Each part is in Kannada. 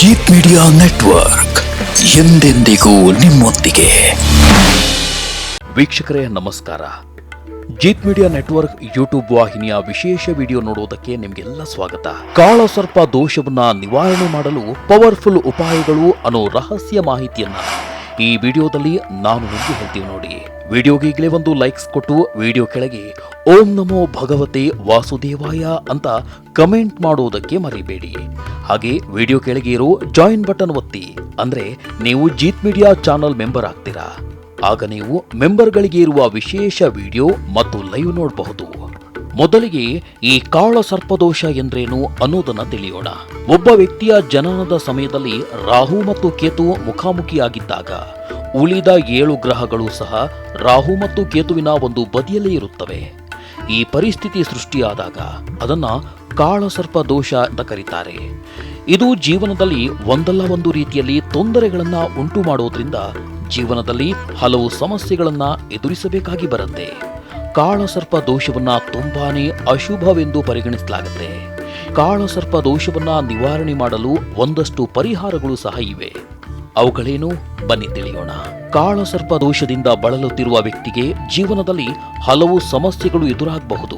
ಜೀತ್ ಮೀಡಿಯಾ ನೆಟ್ವರ್ಕ್ ಎಂದೆಂದಿಗೂ ನಿಮ್ಮೊಂದಿಗೆ. ವೀಕ್ಷಕರೇ, ನಮಸ್ಕಾರ. ಜೀತ್ ಮೀಡಿಯಾ ನೆಟ್ವರ್ಕ್ ಯೂಟ್ಯೂಬ್ ವಾಹಿನಿಯ ವಿಶೇಷ ವಿಡಿಯೋ ನೋಡುವುದಕ್ಕೆ ನಿಮಗೆಲ್ಲ ಸ್ವಾಗತ. ಕಾಳಸರ್ಪ ದೋಷವನ್ನ ನಿವಾರಣೆ ಮಾಡಲು ಪವರ್ಫುಲ್ ಉಪಾಯಗಳು ಅನ್ನೋ ರಹಸ್ಯ ಮಾಹಿತಿಯನ್ನ ಈ ವಿಡಿಯೋದಲ್ಲಿ ನಾನು ನಿಮಗೆ ಹೇಳ್ತೀವಿ ನೋಡಿ. ವಿಡಿಯೋಗೆ ಈಗಲೇ ಒಂದು ಲೈಕ್ಸ್ ಕೊಟ್ಟು ವಿಡಿಯೋ ಕೆಳಗೆ ಓಂ ನಮೋ ಭಗವತೆ ವಾಸುದೇವಾಯ ಅಂತ ಕಮೆಂಟ್ ಮಾಡುವುದಕ್ಕೆ ಮರಿಬೇಡಿ. ಹಾಗೆ ವಿಡಿಯೋ ಕೆಳಗೆ ಇರೋ ಜಾಯಿನ್ ಬಟನ್ ಒತ್ತಿ. ಅಂದ್ರೆ ನೀವು ಜೀತ್ ಮೀಡಿಯಾ ಚಾನಲ್ ಮೆಂಬರ್ ಆಗ್ತೀರಾ. ಆಗ ನೀವು ಮೆಂಬರ್ಗಳಿಗೆ ಇರುವ ವಿಶೇಷ ವಿಡಿಯೋ ಮತ್ತು ಲೈವ್ ನೋಡಬಹುದು. ಮೊದಲಿಗೆ ಈ ಕಾಳ ಸರ್ಪದೋಷ ಎಂದ್ರೇನು ಅನ್ನೋದನ್ನ ತಿಳಿಯೋಣ. ಒಬ್ಬ ವ್ಯಕ್ತಿಯ ಜನನದ ಸಮಯದಲ್ಲಿ ರಾಹು ಮತ್ತು ಕೇತು ಮುಖಾಮುಖಿಯಾಗಿದ್ದಾಗ ಉಳಿದ ಏಳು ಗ್ರಹಗಳು ಸಹ ರಾಹು ಮತ್ತು ಕೇತುವಿನ ಒಂದು ಬದಿಯಲ್ಲೇ ಇರುತ್ತವೆ. ಈ ಪರಿಸ್ಥಿತಿ ಸೃಷ್ಟಿಯಾದಾಗ ಅದನ್ನ ಕಾಳಸರ್ಪ ದೋಷ ಅಂತ ಕರೀತಾರೆ. ಇದು ಜೀವನದಲ್ಲಿ ಒಂದಲ್ಲ ಒಂದು ರೀತಿಯಲ್ಲಿ ತೊಂದರೆಗಳನ್ನ ಉಂಟು ಮಾಡೋದ್ರಿಂದ ಜೀವನದಲ್ಲಿ ಹಲವು ಸಮಸ್ಯೆಗಳನ್ನ ಎದುರಿಸಬೇಕಾಗಿ ಬರುತ್ತೆ. ಕಾಳಸರ್ಪ ದೋಷವನ್ನ ತುಂಬಾನೇ ಅಶುಭವೆಂದು ಪರಿಗಣಿಸಲಾಗುತ್ತೆ. ಕಾಳಸರ್ಪ ದೋಷವನ್ನ ನಿವಾರಣೆ ಮಾಡಲು ಒಂದಷ್ಟು ಪರಿಹಾರಗಳು ಸಹ ಇವೆ. ಅವುಗಳೇನು? ಬನ್ನಿ ತಿಳಿಯೋಣ. ಕಾಳಸರ್ಪ ದೋಷದಿಂದ ಬಳಲುತ್ತಿರುವ ವ್ಯಕ್ತಿಗೆ ಜೀವನದಲ್ಲಿ ಹಲವು ಸಮಸ್ಯೆಗಳು ಎದುರಾಗಬಹುದು.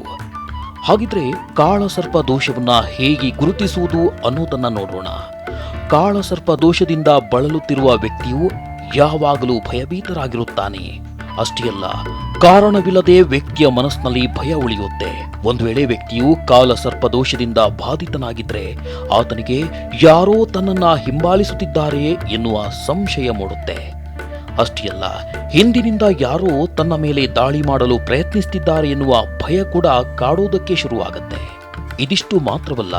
ಹಾಗಿದ್ರೆ ಕಾಳಸರ್ಪ ದೋಷವನ್ನ ಹೇಗೆ ಗುರುತಿಸುವುದು ಅನ್ನೋದನ್ನ ನೋಡೋಣ. ಕಾಳಸರ್ಪ ದೋಷದಿಂದ ಬಳಲುತ್ತಿರುವ ವ್ಯಕ್ತಿಯು ಯಾವಾಗಲೂ ಭಯಭೀತರಾಗಿರುತ್ತಾನೆ. ಅಷ್ಟೇ ಅಲ್ಲ, ಕಾರಣವಿಲ್ಲದೆ ವ್ಯಕ್ತಿಯ ಮನಸ್ಸಿನಲ್ಲಿ ಭಯ ಉಳಿಯುತ್ತೆ. ಒಂದು ವೇಳೆ ವ್ಯಕ್ತಿಯು ಕಾಲ ದೋಷದಿಂದ ಬಾಧಿತನಾಗಿದ್ರೆ ಆತನಿಗೆ ಯಾರೋ ತನ್ನನ್ನ ಹಿಂಬಾಲಿಸುತ್ತಿದ್ದಾರೆ ಎನ್ನುವ ಸಂಶಯ ಮೂಡುತ್ತೆ. ಅಷ್ಟೇ ಅಲ್ಲ ಹಿಂದಿನಿಂದ ಯಾರೋ ತನ್ನ ಮೇಲೆ ದಾಳಿ ಮಾಡಲು ಪ್ರಯತ್ನಿಸುತ್ತಿದ್ದಾರೆ ಎನ್ನುವ ಭಯ ಕೂಡ ಕಾಡುವುದಕ್ಕೆ ಶುರುವಾಗುತ್ತೆ. ಇದಿಷ್ಟು ಮಾತ್ರವಲ್ಲ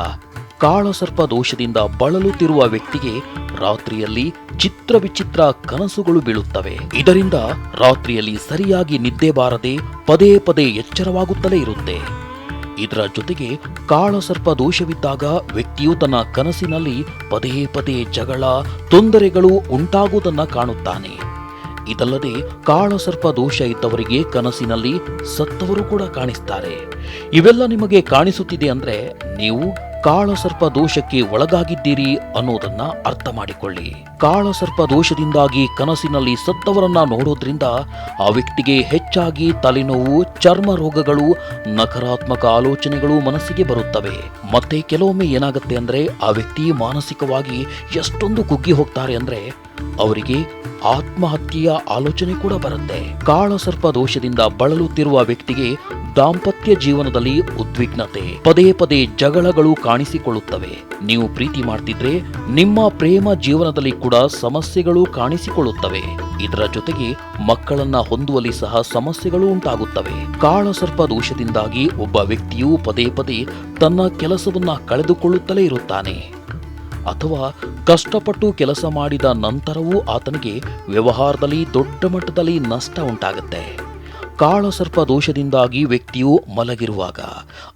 ಕಾಳಸರ್ಪ ದೋಷದಿಂದ ಬಳಲುತ್ತಿರುವ ವ್ಯಕ್ತಿಗೆ ರಾತ್ರಿಯಲ್ಲಿ ಚಿತ್ರ ವಿಚಿತ್ರ ಕನಸುಗಳು ಬೀಳುತ್ತವೆ. ಇದರಿಂದ ರಾತ್ರಿಯಲ್ಲಿ ಸರಿಯಾಗಿ ನಿದ್ದೆ ಬಾರದೆ ಪದೇ ಪದೇ ಎಚ್ಚರವಾಗುತ್ತಲೇ ಇರುತ್ತೆ. ಇದರ ಜೊತೆಗೆ ಕಾಳಸರ್ಪ ದೋಷವಿದ್ದಾಗ ವ್ಯಕ್ತಿಯು ತನ್ನ ಕನಸಿನಲ್ಲಿ ಪದೇ ಪದೇ ಜಗಳ, ತೊಂದರೆಗಳು ಉಂಟಾಗುವುದನ್ನ ಕಾಣುತ್ತಾನೆ. ಇದಲ್ಲದೆ ಕಾಳಸರ್ಪ ದೋಷ ಇದ್ದವರಿಗೆ ಕನಸಿನಲ್ಲಿ ಸತ್ತವರು ಕೂಡ ಕಾಣಿಸ್ತಾರೆ. ಇವೆಲ್ಲ ನಿಮಗೆ ಕಾಣಿಸುತ್ತಿದೆ ಅಂದ್ರೆ ನೀವು ಕಾಳಸರ್ಪ ದೋಷಕ್ಕೆ ಒಳಗಾಗಿದ್ದೀರಿ ಅನ್ನೋದನ್ನ ಅರ್ಥ ಮಾಡಿಕೊಳ್ಳಿ ಕಾಳಸರ್ಪ ದೋಷದಿಂದಾಗಿ ಕನಸಿನಲ್ಲಿ ಸತ್ತವರನ್ನ ನೋಡೋದ್ರಿಂದ ಆ ವ್ಯಕ್ತಿಗೆ ಹೆಚ್ಚಾಗಿ ತಲೆನೋವು, ಚರ್ಮ ರೋಗಗಳು, ನಕಾರಾತ್ಮಕ ಆಲೋಚನೆಗಳು ಮನಸ್ಸಿಗೆ ಬರುತ್ತವೆ. ಮತ್ತೆ ಕೆಲವೊಮ್ಮೆ ಏನಾಗುತ್ತೆ ಅಂದ್ರೆ ಆ ವ್ಯಕ್ತಿ ಮಾನಸಿಕವಾಗಿ ಎಷ್ಟೊಂದು ಕುಗ್ಗಿ ಹೋಗ್ತಾರೆ ಅಂದ್ರೆ ಅವರಿಗೆ ಆತ್ಮಹತ್ಯೆಯ ಆಲೋಚನೆ ಕೂಡ ಬರುತ್ತೆ. ಕಾಳಸರ್ಪ ದೋಷದಿಂದ ಬಳಲುತ್ತಿರುವ ವ್ಯಕ್ತಿಗೆ ದಾಂಪತ್ಯ ಜೀವನದಲ್ಲಿ ಉದ್ವಿಗ್ನತೆ. ಪದೇ ಪದೇ ಜಗಳಗಳು ಕಾಣಿಸಿಕೊಳ್ಳುತ್ತವೆ. ನೀವು ಪ್ರೀತಿ ಮಾಡ್ತಿದ್ರೆ ನಿಮ್ಮ ಪ್ರೇಮ ಜೀವನದಲ್ಲಿ ಕೂಡ ಸಮಸ್ಯೆಗಳು ಕಾಣಿಸಿಕೊಳ್ಳುತ್ತವೆ. ಇದರ ಜೊತೆಗೆ ಮಕ್ಕಳನ್ನ ಹೊಂದುವಲ್ಲಿ ಸಹ ಸಮಸ್ಯೆಗಳು ಉಂಟಾಗುತ್ತವೆ. ಕಾಳಸರ್ಪ ದೋಷದಿಂದಾಗಿ ಒಬ್ಬ ವ್ಯಕ್ತಿಯು ಪದೇ ಪದೇ ತನ್ನ ಕೆಲಸವನ್ನ ಕಳೆದುಕೊಳ್ಳುತ್ತಲೇ ಇರುತ್ತಾನೆ. ಅಥವಾ ಕಷ್ಟಪಟ್ಟು ಕೆಲಸ ಮಾಡಿದ ನಂತರವೂ ಆತನಿಗೆ ವ್ಯವಹಾರದಲ್ಲಿ ದೊಡ್ಡ ಮಟ್ಟದಲ್ಲಿ ನಷ್ಟ ಉಂಟಾಗುತ್ತೆ. ಕಾಳಸರ್ಪ ದೋಷದಿಂದಾಗಿ ವ್ಯಕ್ತಿಯು ಮಲಗಿರುವಾಗ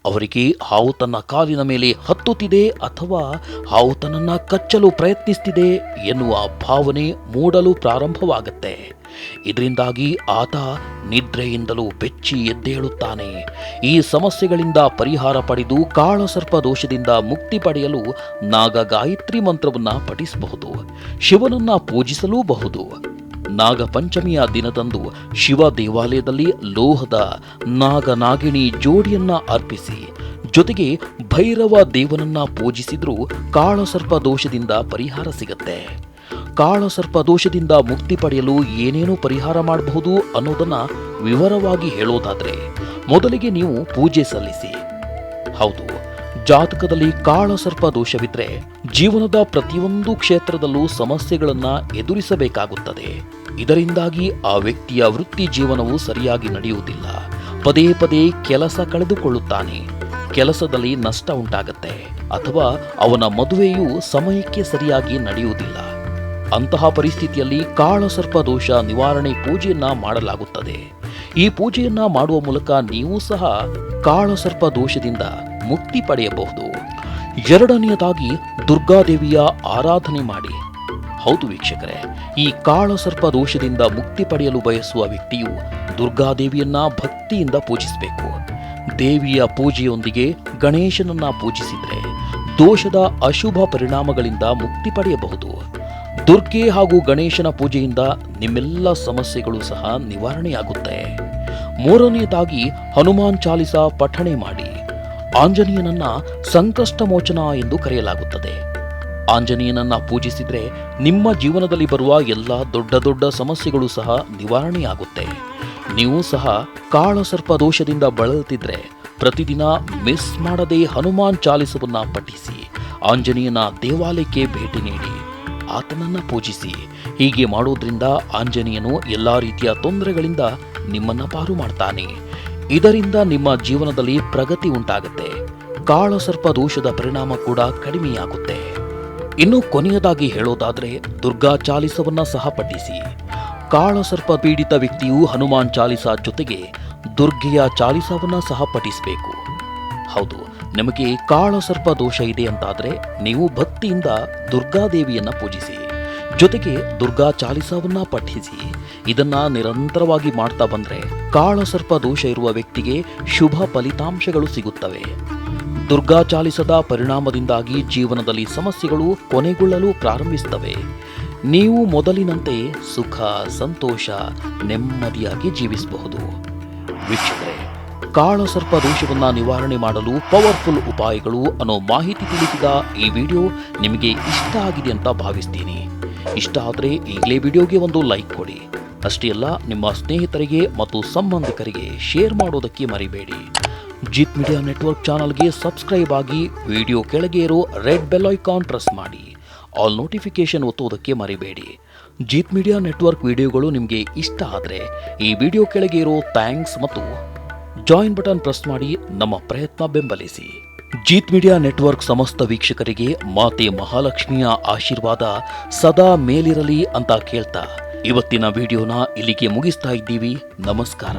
ಅವರಿಗೆ ಹಾವು ತನ್ನ ಕಾಲಿನ ಮೇಲೆ ಹತ್ತುತ್ತಿದೆ ಅಥವಾ ಹಾವು ತನ್ನನ್ನು ಕಚ್ಚಲು ಪ್ರಯತ್ನಿಸ್ತಿದೆ ಎನ್ನುವ ಭಾವನೆ ಮೂಡಲು ಪ್ರಾರಂಭವಾಗುತ್ತೆ. ಇದರಿಂದಾಗಿ ಆತ ನಿದ್ರೆಯಿಂದಲೂ ಬೆಚ್ಚಿ ಎದ್ದೇಳುತ್ತಾನೆ. ಈ ಸಮಸ್ಯೆಗಳಿಂದ ಪರಿಹಾರ ಪಡೆದು ಕಾಳಸರ್ಪ ದೋಷದಿಂದ ಮುಕ್ತಿ ಪಡೆಯಲು ನಾಗ ಗಾಯತ್ರಿ ಮಂತ್ರವನ್ನು ಪಠಿಸಬಹುದು. ಶಿವನನ್ನ ಪೂಜಿಸಲೂಬಹುದು. ನಾಗ ಪಂಚಮಿಯ ದಿನದಂದು ಶಿವ ದೇವಾಲಯದಲ್ಲಿ ಲೋಹದ ನಾಗನಾಗಿಣಿ ಜೋಡಿಯನ್ನ ಅರ್ಪಿಸಿ, ಜೊತೆಗೆ ಭೈರವ ದೇವನನ್ನ ಪೂಜಿಸಿದ್ರೂ ಕಾಳಸರ್ಪ ದೋಷದಿಂದ ಪರಿಹಾರ ಸಿಗತ್ತೆ. ಕಾಳಸರ್ಪ ದೋಷದಿಂದ ಮುಕ್ತಿ ಪಡೆಯಲು ಏನೇನು ಪರಿಹಾರ ಮಾಡಬಹುದು ಅನ್ನೋದನ್ನ ವಿವರವಾಗಿ ಹೇಳೋದಾದ್ರೆ, ಮೊದಲಿಗೆ ನೀವು ಪೂಜೆ ಸಲ್ಲಿಸಿ. ಹೌದು ಜಾತಕದಲ್ಲಿ ಕಾಳಸರ್ಪ ದೋಷವಿದ್ರೆ ಜೀವನದ ಪ್ರತಿಯೊಂದು ಕ್ಷೇತ್ರದಲ್ಲೂ ಸಮಸ್ಯೆಗಳನ್ನ ಎದುರಿಸಬೇಕಾಗುತ್ತದೆ. ಇದರಿಂದಾಗಿ ಆ ವ್ಯಕ್ತಿಯ ವೃತ್ತಿ ಜೀವನವು ಸರಿಯಾಗಿ ನಡೆಯುವುದಿಲ್ಲ. ಪದೇ ಪದೇ ಕೆಲಸ ಕಳೆದುಕೊಳ್ಳುತ್ತಾನೆ. ಕೆಲಸದಲ್ಲಿ ನಷ್ಟ ಉಂಟಾಗತ್ತೆ ಅಥವಾ ಅವನ ಮದುವೆಯು ಸಮಯಕ್ಕೆ ಸರಿಯಾಗಿ ನಡೆಯುವುದಿಲ್ಲ. ಅಂತಹ ಪರಿಸ್ಥಿತಿಯಲ್ಲಿ ಕಾಳಸರ್ಪ ದೋಷ ನಿವಾರಣೆ ಪೂಜೆಯನ್ನ ಮಾಡಲಾಗುತ್ತದೆ. ಈ ಪೂಜೆಯನ್ನ ಮಾಡುವ ಮೂಲಕ ನೀವು ಸಹ ಕಾಳಸರ್ಪ ದೋಷದಿಂದ ಮುಕ್ತಿ ಪಡೆಯಬಹುದು. ಎರಡನೆಯದಾಗಿ ದುರ್ಗಾದೇವಿಯ ಆರಾಧನೆ ಮಾಡಿ. ಹೌದು ವೀಕ್ಷಕರೇ, ಈ ಕಾಳಸರ್ಪ ದೋಷದಿಂದ ಮುಕ್ತಿ ಪಡೆಯಲು ಬಯಸುವ ವ್ಯಕ್ತಿಯು ದುರ್ಗಾದೇವಿಯನ್ನ ಭಕ್ತಿಯಿಂದ ಪೂಜಿಸಬೇಕು. ದೇವಿಯ ಪೂಜೆಯೊಂದಿಗೆ ಗಣೇಶನನ್ನ ಪೂಜಿಸಿದರೆ ದೋಷದ ಅಶುಭ ಪರಿಣಾಮಗಳಿಂದ ಮುಕ್ತಿ ಪಡೆಯಬಹುದು. ದುರ್ಗೆ ಹಾಗೂ ಗಣೇಶನ ಪೂಜೆಯಿಂದ ನಿಮ್ಮೆಲ್ಲ ಸಮಸ್ಯೆಗಳು ಸಹ ನಿವಾರಣೆಯಾಗುತ್ತೆ. ಮೂರನೆಯದಾಗಿ ಹನುಮಾನ್ ಚಾಲಿಸ ಪಠಣೆ ಮಾಡಿ. ಆಂಜನೇಯನನ್ನ ಸಂಕಷ್ಟ ಮೋಚನ ಎಂದು ಕರೆಯಲಾಗುತ್ತದೆ. ಆಂಜನೇಯನನ್ನ ಪೂಜಿಸಿದ್ರೆ ನಿಮ್ಮ ಜೀವನದಲ್ಲಿ ಬರುವ ಎಲ್ಲ ದೊಡ್ಡ ದೊಡ್ಡ ಸಮಸ್ಯೆಗಳು ಸಹ ನಿವಾರಣೆಯಾಗುತ್ತೆ. ನೀವು ಸಹ ಕಾಳಸರ್ಪ ದೋಷದಿಂದ ಬಳಲುತ್ತಿದ್ರೆ ಪ್ರತಿದಿನ ಮಿಸ್ ಮಾಡದೆ ಹನುಮಾನ್ ಚಾಲಿಸವನ್ನ ಪಠಿಸಿ, ಆಂಜನೇಯನ ದೇವಾಲಯಕ್ಕೆ ಭೇಟಿ ನೀಡಿ, ಆತನನ್ನ ಪೂಜಿಸಿ. ಹೀಗೆ ಮಾಡೋದ್ರಿಂದ ಆಂಜನೇಯನು ಎಲ್ಲಾ ರೀತಿಯ ತೊಂದರೆಗಳಿಂದ ನಿಮ್ಮನ್ನ ಪಾರು ಮಾಡ್ತಾನೆ. ಇದರಿಂದ ನಿಮ್ಮ ಜೀವನದಲ್ಲಿ ಪ್ರಗತಿ ಉಂಟಾಗುತ್ತೆ. ಕಾಳಸರ್ಪ ದೋಷದ ಪರಿಣಾಮ ಕೂಡ ಕಡಿಮೆಯಾಗುತ್ತೆ. ಇನ್ನು ಕೊನೆಯದಾಗಿ ಹೇಳೋದಾದ್ರೆ, ದುರ್ಗಾ ಚಾಲಿಸವನ್ನ ಸಹ ಪಠಿಸಿ. ಕಾಳಸರ್ಪ ಪೀಡಿತ ವ್ಯಕ್ತಿಯು ಹನುಮಾನ್ ಚಾಲಿಸ ಜೊತೆಗೆ ದುರ್ಗೆಯ ಚಾಲಿಸವನ್ನ ಸಹ ಪಠಿಸಬೇಕು. ಹೌದು, ನಿಮಗೆ ಕಾಳಸರ್ಪ ದೋಷ ಇದೆ ಅಂತಾದ್ರೆ, ನೀವು ಭಕ್ತಿಯಿಂದ ದುರ್ಗಾದೇವಿಯನ್ನು ಪೂಜಿಸಿ. ಜೊತೆಗೆ ದುರ್ಗಾ ಚಾಲಿಸಾವನ್ನ ಪಠಿಸಿ, ಇದನ್ನ ನಿರಂತರವಾಗಿ ಮಾಡ್ತಾ ಬಂದ್ರೆ ಕಾಳಸರ್ಪ ದೋಷ ಇರುವ ವ್ಯಕ್ತಿಗೆ ಶುಭ ಫಲಿತಾಂಶಗಳು ಸಿಗುತ್ತವೆ. ದುರ್ಗಾ ಚಾಲಿಸದ ಪರಿಣಾಮದಿಂದಾಗಿ ಜೀವನದಲ್ಲಿ ಸಮಸ್ಯೆಗಳು ಕೊನೆಗೊಳ್ಳಲು ಪ್ರಾರಂಭಿಸುತ್ತವೆ. ನೀವು ಮೊದಲಿನಂತೆ ಸುಖ, ಸಂತೋಷ, ನೆಮ್ಮದಿಯಾಗಿ ಜೀವಿಸಬಹುದು. ವೀಕ್ಷಕರೇ, ಕಾಳಸರ್ಪ ದೋಷವನ್ನ ನಿವಾರಣೆ ಮಾಡಲು ಪವರ್ಫುಲ್ ಉಪಾಯಗಳು ಅನ್ನೋ ಮಾಹಿತಿ ತಿಳಿಸಿದ ಈ ವಿಡಿಯೋ ನಿಮಗೆ ಇಷ್ಟ ಆಗಿದೆ ಅಂತ ಭಾವಿಸ್ತೀನಿ. ಇಷ್ಟ ಆದರೆ ಈಗಲೇ ವಿಡಿಯೋಗೆ ಒಂದು ಲೈಕ್ ಕೊಡಿ. ಅಷ್ಟೇ ಅಲ್ಲ, ನಿಮ್ಮ ಸ್ನೇಹಿತರಿಗೆ ಮತ್ತು ಸಂಬಂಧಿಕರಿಗೆ ಶೇರ್ ಮಾಡೋದಕ್ಕೆ ಮರಿಬೇಡಿ. ಜಿತ್ ಮೀಡಿಯಾ ನೆಟ್ವರ್ಕ್ ಚಾನಲ್ಗೆ ಸಬ್ಸ್ಕ್ರೈಬ್ ಆಗಿ ವಿಡಿಯೋ ಕೆಳಗೆ ಇರೋ ರೆಡ್ ಬೆಲ್ ಐಕಾನ್ ಪ್ರೆಸ್ ಮಾಡಿ. ಆಲ್ ನೋಟಿಫಿಕೇಶನ್ ಒತ್ತುವುದಕ್ಕೆ ಮರಿಬೇಡಿ. ಜಿತ್ ಮೀಡಿಯಾ ನೆಟ್ವರ್ಕ್ ವಿಡಿಯೋಗಳು ನಿಮಗೆ ಇಷ್ಟ ಆದರೆ ಈ ವಿಡಿಯೋ ಕೆಳಗೆ ಇರೋ ಥ್ಯಾಂಕ್ಸ್ ಮತ್ತು ಜಾಯಿನ್ ಬಟನ್ ಪ್ರೆಸ್ ಮಾಡಿ ನಮ್ಮ ಪ್ರಯತ್ನ ಬೆಂಬಲಿಸಿ. ಜೀತ್ ಮೀಡಿಯಾ ನೆಟ್ವರ್ಕ್ ಸಮಸ್ತ ವೀಕ್ಷಕರಿಗೆ ಮಾತೆ ಮಹಾಲಕ್ಷ್ಮಿಯ ಆಶೀರ್ವಾದ ಸದಾ ಮೇಲಿರಲಿ ಅಂತ ಕೇಳ್ತಾ ಇವತ್ತಿನ ವಿಡಿಯೋನ ಇಲ್ಲಿಗೆ ಮುಗಿಸ್ತಾ ಇದ್ದೀವಿ. ನಮಸ್ಕಾರ.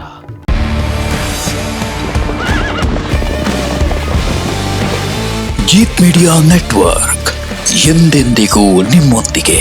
ಜೀತ್ ಮೀಡಿಯಾ ನೆಟ್ವರ್ಕ್ ಎಂದೆಂದಿಗೂ ನಿಮ್ಮೊಂದಿಗೆ.